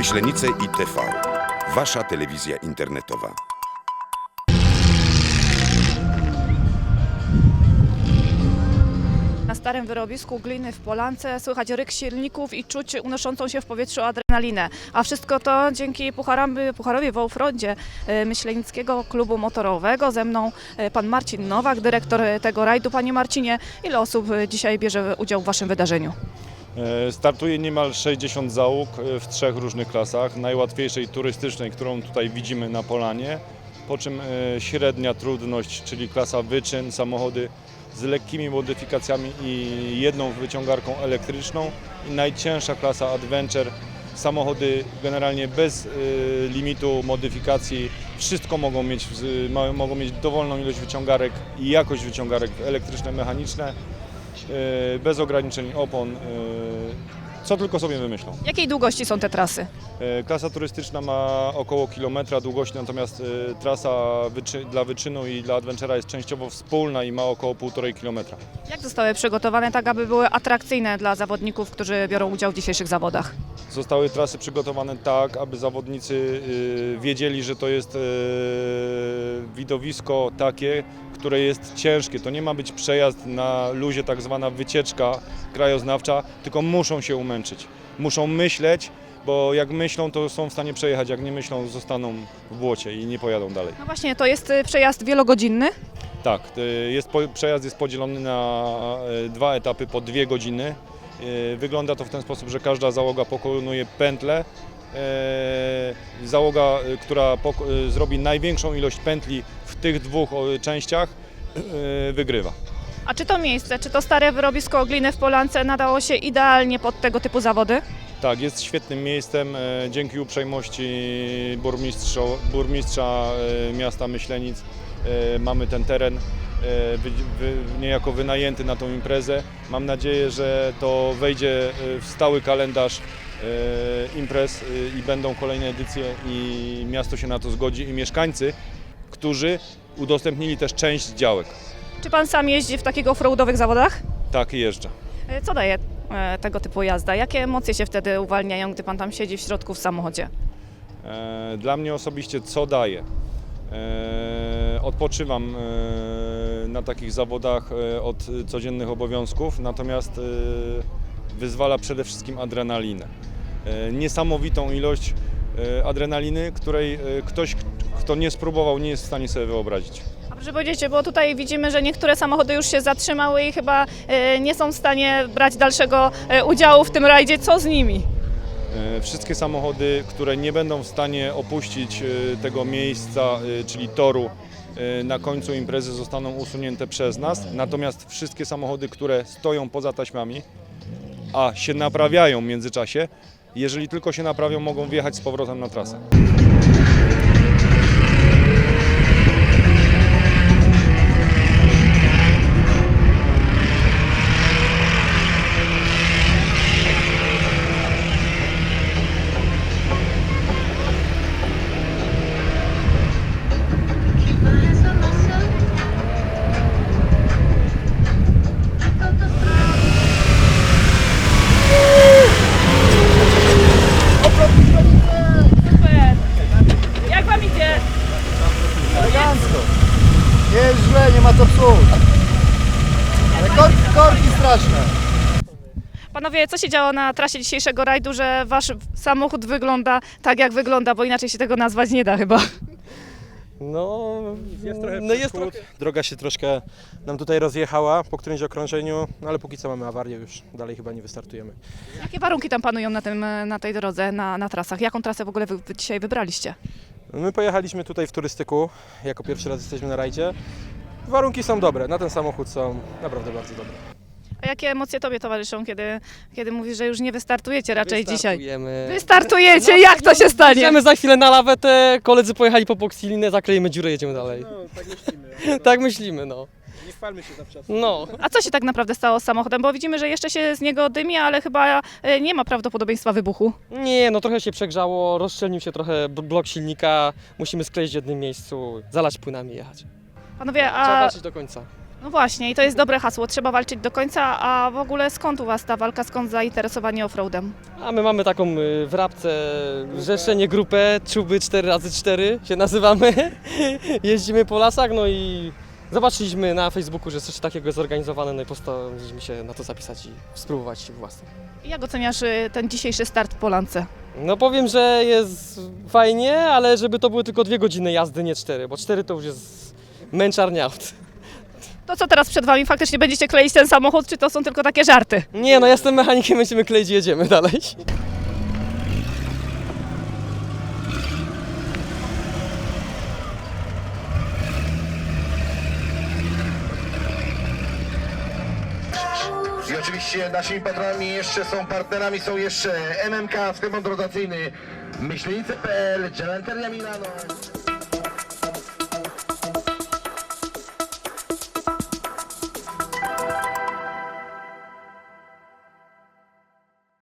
Myślenice i TV. Wasza telewizja internetowa. Na starym wyrobisku gliny w Polance słychać ryk silników i czuć unoszącą się w powietrzu adrenalinę. A wszystko to dzięki pucharam, Pucharowi w Offroadzie e, Myślenickiego Klubu Motorowego. Ze mną e, pan Marcin Nowak, dyrektor tego rajdu. Panie Marcinie, ile osób e, dzisiaj bierze udział w waszym wydarzeniu? E, Startuje niemal 60 załóg e, w trzech różnych klasach. Najłatwiejszej turystycznej, którą tutaj widzimy na Polanie, po czym e, średnia trudność, czyli klasa wyczyn, samochody z lekkimi modyfikacjami i jedną wyciągarką elektryczną. I najcięższa klasa adventure, samochody generalnie bez limitu modyfikacji, wszystko mogą mieć, mogą mieć dowolną ilość wyciągarek i jakość wyciągarek elektryczne, mechaniczne, bez ograniczeń opon, e, co tylko sobie wymyślą. Jakiej długości są te trasy? E, Klasa turystyczna ma około kilometra długości, natomiast e, trasa dla wyczynu i dla adventura jest częściowo wspólna i ma około 1,5 kilometra. Jak zostały przygotowane tak, aby były atrakcyjne dla zawodników, którzy biorą udział w dzisiejszych zawodach? Zostały trasy przygotowane tak, aby zawodnicy e, wiedzieli, że to jest e, widowisko takie, które jest ciężkie. To nie ma być przejazd na luzie, tak zwana wycieczka krajoznawcza, tylko muszą się umęczyć. Muszą myśleć, bo jak myślą, to są w stanie przejechać, jak nie myślą, zostaną w błocie i nie pojadą dalej. No właśnie, to jest e, przejazd wielogodzinny. Tak, y, jest, przejazd jest podzielony na y, dwa etapy po dwie godziny. Y, Wygląda to w ten sposób, że każda załoga pokonuje pętlę. Y, Załoga, y, która zrobi największą ilość pętli w tych dwóch częściach, wygrywa. A czy to miejsce, czy to stare wyrobisko gliny w Polance nadało się idealnie pod tego typu zawody? Tak, jest świetnym miejscem. e, Dzięki uprzejmości burmistrza, burmistrza e, miasta Myślenic e, mamy ten teren e, wy, wy, niejako wynajęty na tą imprezę. Mam nadzieję, że to wejdzie e, w stały kalendarz e, imprez e, i będą kolejne edycje i miasto się na to zgodzi i mieszkańcy, którzy udostępnili też część działek. Czy pan sam jeździ w takich offroadowych zawodach? Tak jeżdżę. E, Co daje e, tego typu jazda? Jakie emocje się wtedy uwalniają, gdy pan tam siedzi w środku w samochodzie? E, Dla mnie osobiście co daje? E, Odpoczywam e, na takich zawodach e, od codziennych obowiązków, natomiast e, wyzwala przede wszystkim adrenalinę. E, Niesamowitą ilość adrenaliny, której ktoś, kto nie spróbował, nie jest w stanie sobie wyobrazić. A proszę powiedzieć, bo tutaj widzimy, że niektóre samochody już się zatrzymały i chyba nie są w stanie brać dalszego udziału w tym rajdzie. Co z nimi? Wszystkie samochody, które nie będą w stanie opuścić tego miejsca, czyli toru, na końcu imprezy zostaną usunięte przez nas. Natomiast wszystkie samochody, które stoją poza taśmami, a się naprawiają w międzyczasie, jeżeli tylko się naprawią, mogą wjechać z powrotem na trasę. Korki, korki straszne. Panowie, co się działo na trasie dzisiejszego rajdu, że wasz samochód wygląda tak, jak wygląda, bo inaczej się tego nazwać nie da chyba. No, Jest trochę no jest trochę. Droga się troszkę nam tutaj rozjechała po którymś okrążeniu, no ale póki co mamy awarię, już dalej chyba nie wystartujemy. Jakie warunki tam panują na, tym, e, na tej drodze, na, na trasach? Jaką trasę w ogóle wy dzisiaj wybraliście? My pojechaliśmy tutaj w turystyku, jako pierwszy raz jesteśmy na rajdzie. Warunki są dobre, na ten samochód są naprawdę bardzo dobre. A jakie emocje tobie towarzyszą, kiedy, kiedy mówisz, że już nie wystartujecie raczej dzisiaj? Wystartujemy. Wystartujecie, jak to się stanie? Jedziemy za chwilę na lawetę, koledzy pojechali po boksilinę, zaklejemy dziurę, jedziemy dalej. No, tak myślimy. tak myślimy, no. Nie chwalmy się zawsze. No. A co się tak naprawdę stało z samochodem? Bo widzimy, że jeszcze się z niego dymi, ale chyba e, nie ma prawdopodobieństwa wybuchu. Nie, no trochę się przegrzało, rozszczelnił się trochę b- blok silnika, musimy skleić w jednym miejscu, zalać płynami i jechać. Panowie, Trzeba a walczyć do końca. No właśnie, i to jest dobre hasło, trzeba walczyć do końca, a w ogóle skąd u Was ta walka, skąd zainteresowanie offroadem? A my mamy taką y, w Rabce zrzeszenie grupę, czuby 4x4 się nazywamy. Jeździmy po lasach, no i zobaczyliśmy na Facebooku, że coś takiego jest zorganizowane, no i postanowiliśmy się na to zapisać i spróbować własnych. Jak oceniasz y, ten dzisiejszy start w Polance? No powiem, że jest fajnie, ale żeby to były tylko dwie godziny jazdy, nie cztery, bo cztery to już jest męczarnia aut. To co teraz przed Wami, faktycznie będziecie kleić ten samochód, czy to są tylko takie żarty? Nie, no ja jestem mechanikiem, będziemy kleić i jedziemy dalej. I oczywiście naszymi patronami jeszcze są partnerami, są jeszcze MMK, sklep motoryzacyjny, myślenice.pl, Gelanteria Milano.